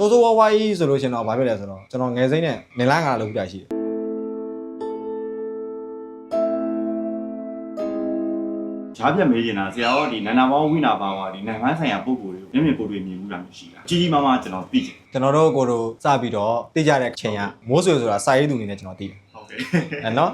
စိုးစိုးဝါးဝါးကြီးဆိုလို့ရှင်တော့ဘာဖြစ်လဲဆိုတော့ကျွန်တော်ငယ်စိမ့်နဲ့နင်လန်းကလာလုပ်ပြတာရှိတယ်ဂျားပြတ်မေးနေတာဆရာတော်ဒီနန္ဒဘောင်းဝိနာဘာဝါဒီနိုင်ငံဆိုင်ရာပုံကိုယ်တွေကိုမျက်မြင်ကိုယ်တွေမြင်မှုတာမျိုးရှိတာကြီးကြီးမားမားကျွန်တော်သိချင်ကျွန်တော်တို့ကိုတို့စပြီးတော့သိကြတဲ့ချိန်ကမိုးဆွေဆိုတာစာရေးသူအနေနဲ့ကျွန်တော်သိတယ်ဟုတ်ကဲ့အဲနော်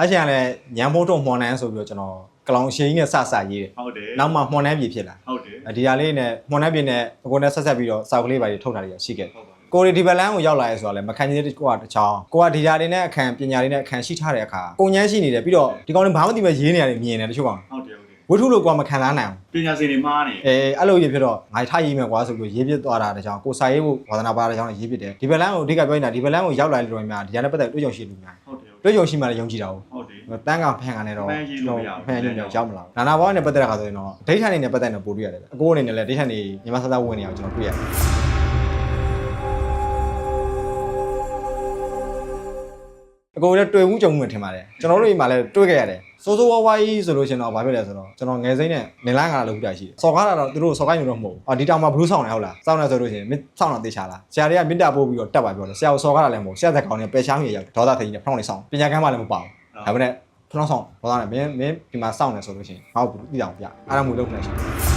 အချိန်ကလည်းညံဖိုးထုံမှွန်နန်းဆိုပြီးတော့ကျွန်တော် ကလောင်ရှင်းကြီးနဲ့စစရေးတယ်ဟုတ်တယ်နောက်မှမှွန်နန်းပြည်ဖြစ်လာဟုတ်တယ်ဒီဟာလေးနဲ့မှွန်နန်းပြည်နဲ့အကိုနဲ့ဆက်ဆက်ပြီးတော့စာကလေးပါတွေထုတ်တာတွေရှိခဲ့တယ်ဟုတ်ပါဘူးကိုရီဒီဘလန်ကိုရောက်လာရဲဆိုတာလည်းမခံချင်တဲ့ကိုကတစ်ချောင်းကိုကဒီဓာတွေနဲ့အခန်းပညာတွေနဲ့အခန်းရှိထားတဲ့အခါကိုညမ်းရှိနေတယ်ပြီးတော့ဒီကောင်တွေဘာမှမသိမဲ့ရေးနေရတယ်မြင်တယ်တချို့ကောင်ဟုတ်တယ်ဟုတ်တယ်ဝိထုလို့ကိုကမခံစားနိုင်ဘူးပညာရှင်တွေမှားနေအဲအဲ့လိုရေးဖြစ်တော့ငါထားရေးမယ်ကွာဆိုပြီးရေးပြသွားတာတချောင်းကိုစာရေးဖို့ဝါသနာပါတဲ့ချောင်းရေးပြတယ်ဒီဘလန်ကိုအဓိကပြောနေတာဒီဘလန်ကိုရောက်လာတဲ့လူတွေများဒီဟာနဲ့ပတ်သက်တွေ့ကြုံရှိလူများဟုတ် တယ်ဟုတ်တယ်တွေ့ကြုံရှိမှလည်းယုံကြည်တာဟုတ်ဟုတ်တယ်တန်းကဖန်ကနေတော့ဖန်ရေးလို့မရဘူးဖန်ရေးလို့ရောက်မလာဘူးနာနာဘောင်းနဲ့ပတ်သက်တဲ့ခါဆိုရင်တော့ဒိဋ္ဌာန်နေနဲ့ပတ်သက်နေပို့တွေ့ရတယ်အကိုအနေနဲ့လည်းဒိဋ္ဌာန်နေမြန်မာစသဝင်နေအောင်ကျွန်တော်တွေ့ရတယ် အကိုလည်းတွေ့မှုကြုံမှုထင်ပါတယ်ကျွန်တော်တို့အိမ်မှာလည်းတွေ့ခဲ့ရတယ်စိုးစိုးဝါးဝါးကြီးဆိုလို့ရှင်တော့ဘာဖြစ်လဲဆိုတော့ကျွန်တော်ငယ်စိမ့်နဲ့နင်လန်းကလာလုပ်ပြတာရှိတယ်စော်ကားတာတော့သူတို့စော်ကိုင်းနေတော့မဟုတ်ဘူးအော်ဒီတောင်မှာဘလူးဆောင်နေဟုတ်လားစောင်းနေဆိုလို့ရှင်မင်းစောင်းတော့တေချာလားဆရာတွေကမေတ္တာပို့ပြီးတော့တက်ပါပြောတယ်ဆရာကိုစော်ကားတာလည်းမဟုတ်ဆရာသက်ကောင်နဲ့ပယ်ချောင်းကြီးရောက်ဒေါသထိန်ကြီးနဲ့ဖျောင်းနေဆောင်ပညာကမ်းမှလည်းမပါဘူးဒါပေမဲ့ဖျောင်းဆောင်ဒေါသနဲ့မင်းမင်းဒီမှာစောင့်နေဆိုလို့ရှင်ငါ့ကိုသိအောင်ပြအားရမှုလုပ်နေရှိတယ်